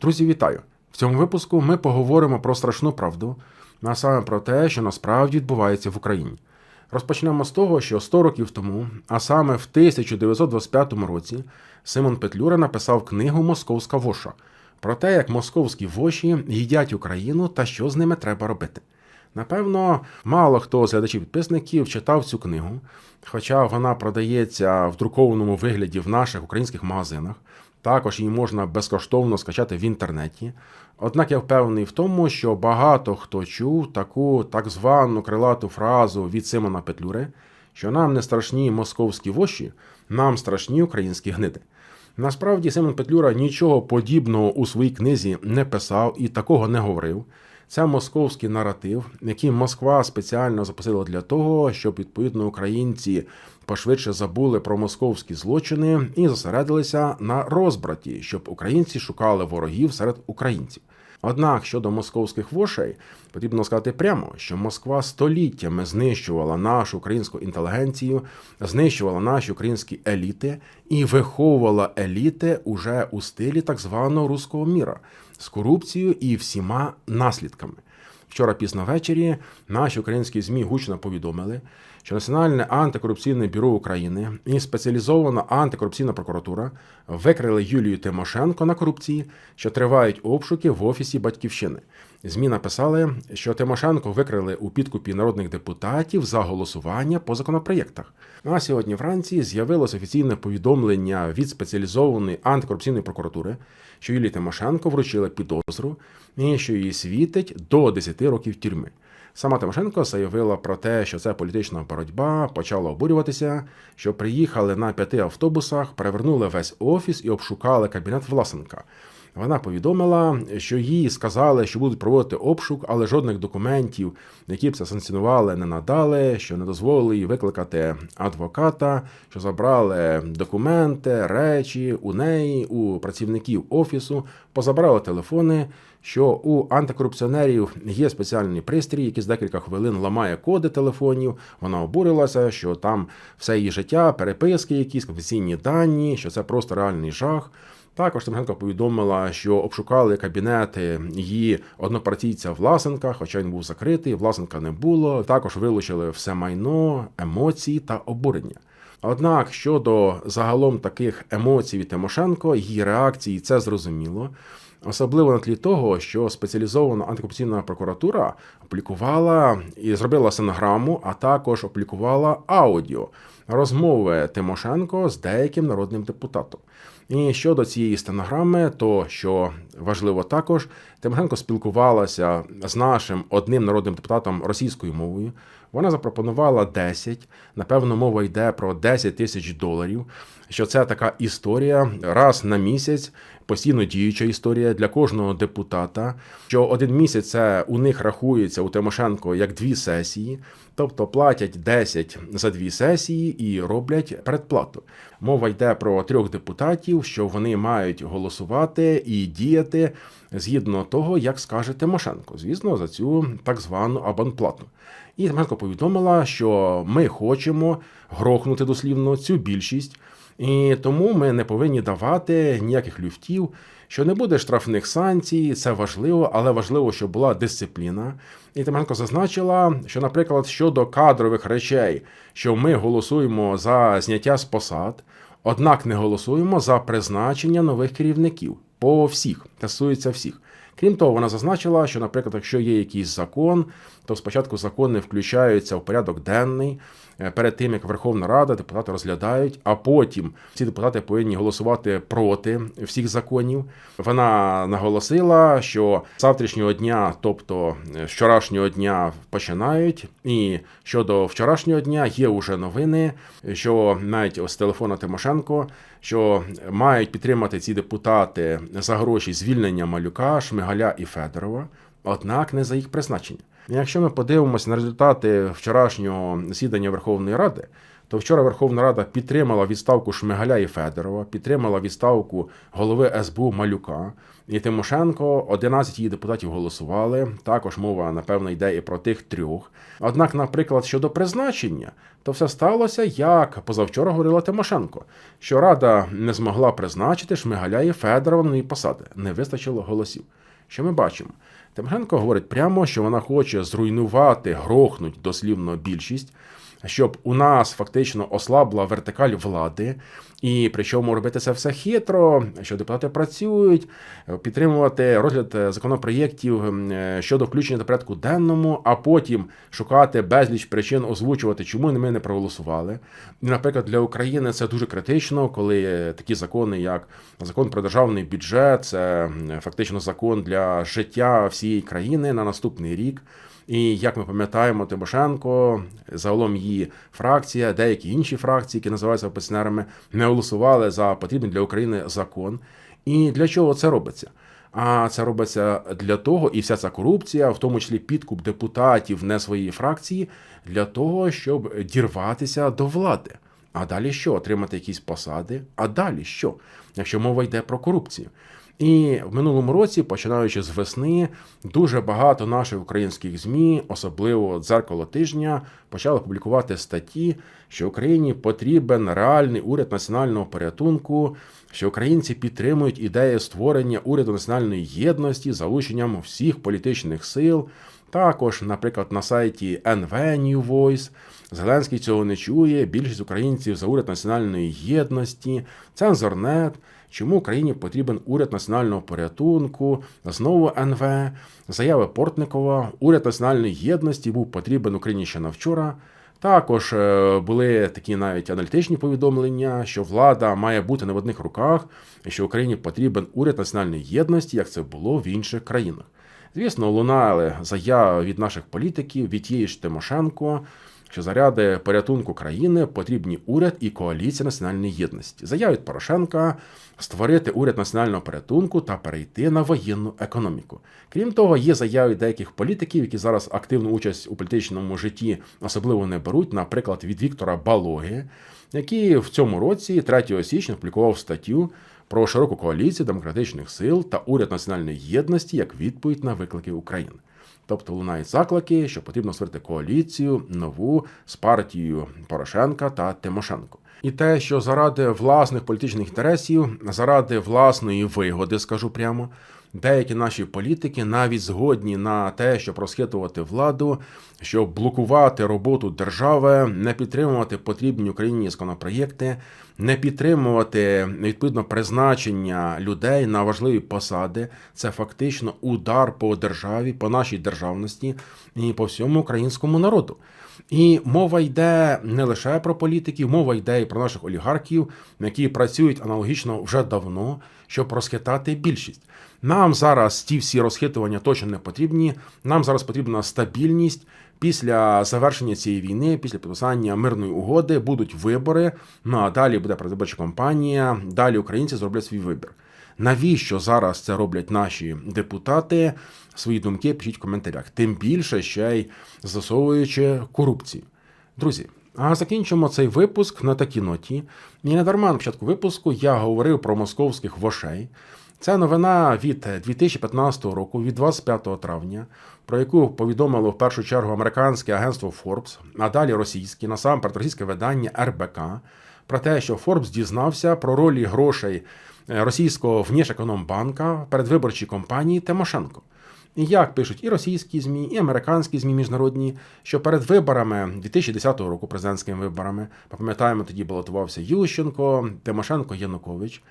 Друзі, вітаю! В цьому випуску ми поговоримо про страшну правду, а саме про те, що насправді відбувається в Україні. Розпочнемо з того, що 100 років тому, а саме в 1925 році, Симон Петлюра написав книгу Московська воша про те, як московські воші їдять Україну та що з ними треба робити. Напевно, мало хто з глядачів-підписників читав цю книгу, хоча вона продається в друкованому вигляді в наших українських магазинах. Також її можна безкоштовно скачати в інтернеті. Однак я впевнений в тому, що багато хто чув таку так звану крилату фразу від Симона Петлюри, що нам не страшні московські воші, нам страшні українські гниди. Насправді Симон Петлюра нічого подібного у своїй книзі не писав і такого не говорив. Це московський наратив, який Москва спеціально запустила для того, щоб відповідно українці пошвидше забули про московські злочини і зосередилися на розбраті, щоб українці шукали ворогів серед українців. Однак щодо московських вошей потрібно сказати прямо, що Москва століттями знищувала нашу українську інтелігенцію, знищувала наші українські еліти і виховувала еліти уже у стилі так званого руського міра з корупцією і всіма наслідками. Вчора пізно ввечері наші українські змі гучно повідомили, що Національне антикорупційне бюро України і спеціалізована антикорупційна прокуратура викрили Юлію Тимошенко на корупції, що тривають обшуки в офісі Батьківщини. Змі написали, що Тимошенко викрили у підкупі народних депутатів за голосування по законопроєктах. А сьогодні вранці з'явилось офіційне повідомлення від спеціалізованої антикорупційної прокуратури, що Юлії Тимошенко вручили підозру і що її світить до 10 років тюрми. Сама Тимошенко заявила про те, що це політична боротьба, почала обурюватися, що приїхали на п'яти автобусах, перевернули весь офіс і обшукали кабінет Власенка. Вона повідомила, що їй сказали, що будуть проводити обшук, але жодних документів, які б це санкціонували, не надали, що не дозволили їй викликати адвоката, що забрали документи, речі у неї, у працівників офісу, позабрали телефони. Що у антикорупціонерів є спеціальний пристрій, який з декілька хвилин ламає коди телефонів. Вона обурилася, що там все її життя, переписки, якісь конфесійні дані, що це просто реальний жах. Також Тимошенко повідомила, що обшукали кабінети її однопартійця Власенка, хоча він був закритий, Власенка не було. Також вилучили все майно, емоції та обурення. Однак щодо загалом таких емоцій від Тимошенко, її реакції це зрозуміло. Особливо на тлі того, що спеціалізована антикорупційна прокуратура опублікувала і зробила синограму, а також опублікувала аудіо розмови Тимошенко з деяким народним депутатом. І щодо цієї стенограми, то що важливо також, Тимошенко спілкувалася з нашим одним народним депутатом російською мовою. Вона запропонувала 10, напевно, мова йде про 10 тисяч доларів. Що це така історія раз на місяць, постійно діюча історія для кожного депутата. Що один місяць це у них рахується у Тимошенко як дві сесії, тобто платять 10 за дві сесії і роблять передплату. Мова йде про трьох депутатів, що вони мають голосувати і діяти згідно того, як скаже Тимошенко, звісно, за цю так звану абонплату. І Тимошенко повідомила, що ми хочемо грохнути дослівно цю більшість. І тому ми не повинні давати ніяких люфтів, що не буде штрафних санкцій, це важливо, але важливо, щоб була дисципліна. І Тимоненко зазначила, що, наприклад, щодо кадрових речей, що ми голосуємо за зняття з посад, однак не голосуємо за призначення нових керівників по всіх, стосується всіх. Крім того, вона зазначила, що, наприклад, якщо є якийсь закон, то спочатку закони включаються в порядок денний е, перед тим, як Верховна Рада депутати розглядають, а потім ці депутати повинні голосувати проти всіх законів. Вона наголосила, що з завтрашнього дня, тобто з вчорашнього дня, починають. І щодо вчорашнього дня є уже новини, що навіть з телефона Тимошенко, що мають підтримати ці депутати за гроші звільнення малюка, Шмигаля і Федорова, однак не за їх призначення. Якщо ми подивимося на результати вчорашнього засідання Верховної Ради, то вчора Верховна Рада підтримала відставку Шмигаля і Федорова, підтримала відставку голови СБУ Малюка. І Тимошенко, 11 її депутатів голосували. Також мова, напевно, йде і про тих трьох. Однак, наприклад, щодо призначення, то все сталося, як позавчора говорила Тимошенко, що Рада не змогла призначити Шмигаля і Федорова на її посади. Не вистачило голосів. Що ми бачимо? Тимошенко говорить прямо, що вона хоче зруйнувати, грохнуть дослівно більшість, щоб у нас фактично ослабла вертикаль влади, і причому робити це все хитро, що депутати працюють, підтримувати розгляд законопроєктів е, щодо включення до порядку денному, а потім шукати безліч причин, озвучувати, чому ми не проголосували. Наприклад, для України це дуже критично, коли такі закони, як закон про державний бюджет, це фактично закон для життя всієї країни на наступний рік. І як ми пам'ятаємо, Тимошенко, загалом її фракція, деякі інші фракції, які називаються опозиціонерами, не голосували за потрібний для України закон. І для чого це робиться? А це робиться для того, і вся ця корупція, в тому числі підкуп депутатів не своєї фракції, для того, щоб дірватися до влади. А далі що? Отримати якісь посади? А далі що? Якщо мова йде про корупцію. І в минулому році, починаючи з весни, дуже багато наших українських змі, особливо дзеркало тижня, почали публікувати статті, що Україні потрібен реальний уряд національного порятунку, що українці підтримують ідею створення уряду національної єдності залученням всіх політичних сил. Також, наприклад, на сайті NV New Voice Зеленський цього не чує. Більшість українців за уряд національної єдності, цензорнет. Чому Україні потрібен уряд національного порятунку? Знову НВ, заяви Портникова, уряд національної єдності був потрібен Україні ще на вчора. Також е, були такі навіть аналітичні повідомлення, що влада має бути не в одних руках, що Україні потрібен уряд національної єдності, як це було в інших країнах. Звісно, лунали заяви від наших політиків, від тієї ж Тимошенко що заряди порятунку країни потрібні уряд і коаліція національної єдності. Заявить Порошенка створити уряд національного порятунку та перейти на воєнну економіку. Крім того, є заяви деяких політиків, які зараз активну участь у політичному житті особливо не беруть, наприклад, від Віктора Балоги, який в цьому році, 3 січня, публікував статтю. Про широку коаліцію демократичних сил та уряд національної єдності як відповідь на виклики України. Тобто лунають заклики, що потрібно створити коаліцію нову з партією Порошенка та Тимошенко. І те, що заради власних політичних інтересів, заради власної вигоди, скажу прямо, деякі наші політики навіть згодні на те, щоб розхитувати владу, щоб блокувати роботу держави, не підтримувати потрібні Україні законопроєкти, не підтримувати відповідно призначення людей на важливі посади. Це фактично удар по державі, по нашій державності і по всьому українському народу. І мова йде не лише про політиків, мова йде і про наших олігархів, які працюють аналогічно вже давно, щоб розхитати більшість. Нам зараз ті всі розхитування точно не потрібні. Нам зараз потрібна стабільність. Після завершення цієї війни, після підписання мирної угоди, будуть вибори. Ну а далі буде передвиборча кампанія. Далі українці зроблять свій вибір. Навіщо зараз це роблять наші депутати? Свої думки пишіть в коментарях. Тим більше ще й засовуючи корупцію. Друзі. А закінчимо цей випуск на такій ноті. І не дарма на початку випуску я говорив про московських вошей. Це новина від 2015 року, від 25 травня, про яку повідомило в першу чергу американське агентство Forbes, а далі російське, насамперед російське видання РБК, про те, що Forbes дізнався про ролі грошей російського внішекономбанка в передвиборчій компанії Тимошенко. Як пишуть і російські ЗМІ, і американські ЗМІ міжнародні, що перед виборами 2010 року, президентськими виборами, пам'ятаємо, тоді балотувався Ющенко, Тимошенко, Янукович.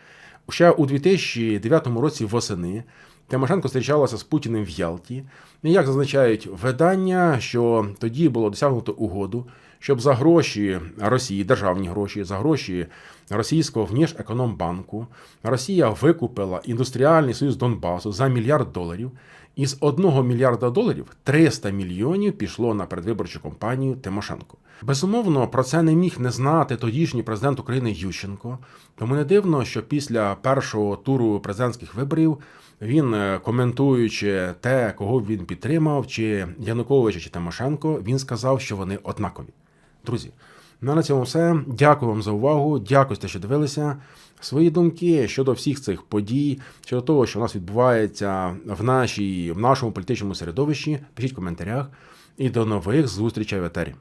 Ще у 2009 році восени Тимошенко зустрічалася з Путіним в Ялті. Як зазначають видання, що тоді було досягнуто угоду, щоб за гроші Росії, державні гроші, за гроші російського внішекономбанку Росія викупила індустріальний союз Донбасу за мільярд доларів. Із 1 мільярда доларів 300 мільйонів пішло на передвиборчу кампанію Тимошенко. Безумовно, про це не міг не знати тодішній президент України Ющенко. Тому не дивно, що після першого туру президентських виборів він, е, коментуючи те, кого він підтримав, чи Януковича, чи Тимошенко, він сказав, що вони однакові. Друзі, На цьому все. Дякую вам за увагу. Дякую, те, що дивилися. Свої думки щодо всіх цих подій, щодо того, що у нас відбувається в нашій в нашому політичному середовищі. Пишіть в коментарях. І до нових зустрічей в етері.